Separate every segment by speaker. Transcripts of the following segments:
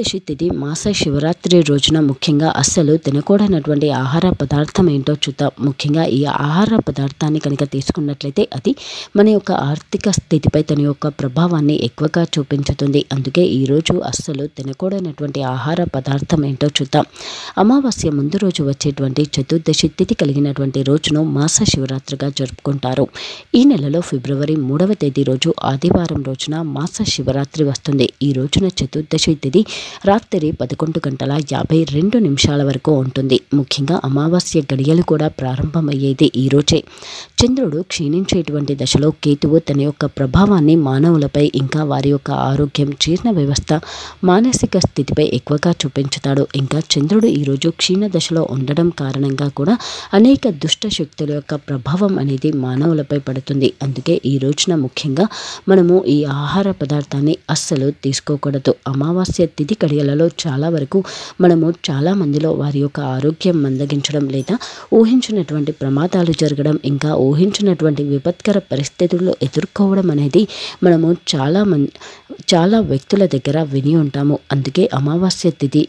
Speaker 1: ఏకాదశి తిథి మాస శివరాత్రి రోజున ముఖ్యంగా అస్సలు తినకూడనటువంటి ఆహార పదార్థం ఏంటో చూద్దాం. ముఖ్యంగా ఈ ఆహార పదార్థాన్ని కనుక తీసుకున్నట్లయితే అది మన యొక్క ఆర్థిక స్థితిపై తన యొక్క ప్రభావాన్ని ఎక్కువగా చూపించుతుంది. అందుకే ఈరోజు అస్సలు తినకూడనటువంటి ఆహార పదార్థం ఏంటో చూద్దాం. అమావాస్య ముందు రోజు వచ్చేటువంటి చతుర్దశి తిథి కలిగినటువంటి రోజును మాస శివరాత్రిగా జరుపుకుంటారు. ఈ నెలలో ఫిబ్రవరి మూడవ తేదీ రోజు ఆదివారం రోజున మాస శివరాత్రి వస్తుంది. ఈ రోజున చతుర్దశి తిథి రాత్రి పదకొండు గంటల యాభై రెండు నిమిషాల వరకు ఉంటుంది. ముఖ్యంగా అమావాస్య గడియలు కూడా ప్రారంభమయ్యేది ఈ రోజే. చంద్రుడు క్షీణించేటువంటి దశలో కేతువు తన యొక్క ప్రభావాన్ని మానవులపై ఇంకా వారి యొక్క ఆరోగ్యం జీర్ణ వ్యవస్థ మానసిక స్థితిపై ఎక్కువగా చూపించుతాడు. ఇంకా చంద్రుడు ఈరోజు క్షీణ దశలో ఉండడం కారణంగా కూడా అనేక దుష్ట శక్తుల యొక్క ప్రభావం అనేది మానవులపై పడుతుంది. అందుకే ఈ రోజున ముఖ్యంగా మనము ఈ ఆహార పదార్థాన్ని అస్సలు తీసుకోకూడదు. అమావాస్య తిథి కడియలలో చాలా వరకు మనము చాలా మందిలో వారి యొక్క ఆరోగ్యం మందగించడం లేదా ఊహించినటువంటి ప్రమాదాలు జరగడం ఇంకా ఊహించినటువంటి విపత్కర పరిస్థితుల్లో ఎదుర్కోవడం అనేది మనము చాలా మం చాలా వ్యక్తుల దగ్గర విని ఉంటాము. అందుకే అమావాస్య తిథి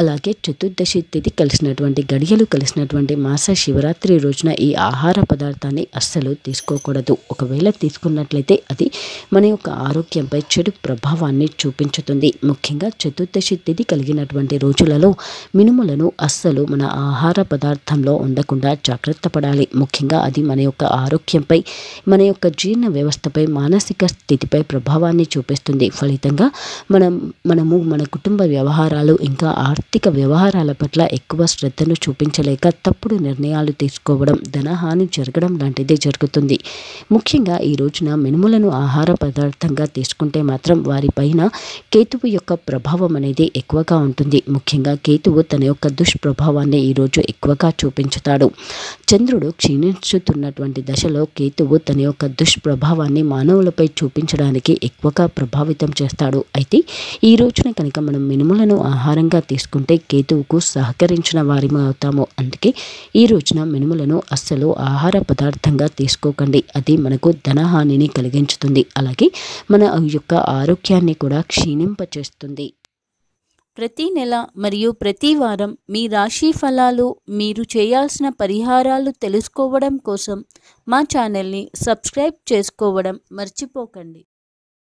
Speaker 1: అలాగే చతుర్దశి తిథి కలిసినటువంటి గడియలు కలిసినటువంటి మాస శివరాత్రి రోజున ఈ ఆహార పదార్థాన్ని అస్సలు తీసుకోకూడదు. ఒకవేళ తీసుకున్నట్లయితే అది మన యొక్క ఆరోగ్యంపై చెడు ప్రభావాన్ని చూపించుతుంది. ముఖ్యంగా చతుర్దశి తిథి కలిగినటువంటి రోజులలో మినుములను అస్సలు మన ఆహార పదార్థంలో ఉండకుండా జాగ్రత్త పడాలి. ముఖ్యంగా అది మన యొక్క ఆరోగ్యంపై మన యొక్క జీర్ణ వ్యవస్థపై మానసిక స్థితిపై ప్రభావాన్ని చూపిస్తుంది. ఫలితంగా మనం మనము మన కుటుంబ వ్యవహారాలు ఇంకా ఆర్థిక ఆర్థిక వ్యవహారాల పట్ల ఎక్కువ శ్రద్ధను చూపించలేక తప్పుడు నిర్ణయాలు తీసుకోవడం ధనహాని జరగడం లాంటిది జరుగుతుంది. ముఖ్యంగా ఈ రోజున మినుములను ఆహార పదార్థంగా తీసుకుంటే మాత్రం వారిపైన కేతువు యొక్క ప్రభావం అనేది ఎక్కువగా ఉంటుంది. ముఖ్యంగా కేతువు తన యొక్క దుష్ప్రభావాన్ని ఈరోజు ఎక్కువగా చూపించుతాడు. చంద్రుడు క్షీణించుతున్నటువంటి దశలో కేతువు తన యొక్క దుష్ప్రభావాన్ని మానవులపై చూపించడానికి ఎక్కువగా ప్రభావితం చేస్తాడు. అయితే ఈ రోజున కనుక మనం మినుములను ఆహారంగా తీసుకుంటే కేతువుకు సహకరించిన వారిమే అవుతాము అందుకే ఈ రోజున మినుములను అస్సలు ఆహార పదార్థంగా తీసుకోకండి. అది మనకు ధనహానిని కలిగించుతుంది. అలాగే మన యొక్క ఆరోగ్యాన్ని కూడా క్షీణింపచేస్తుంది.
Speaker 2: ప్రతి నెల మరియు ప్రతి వారం మీ రాశి ఫలాలు మీరు చేయాల్సిన పరిహారాలు తెలుసుకోవడం కోసం మా ఛానల్ని సబ్స్క్రైబ్ చేసుకోవడం మర్చిపోకండి.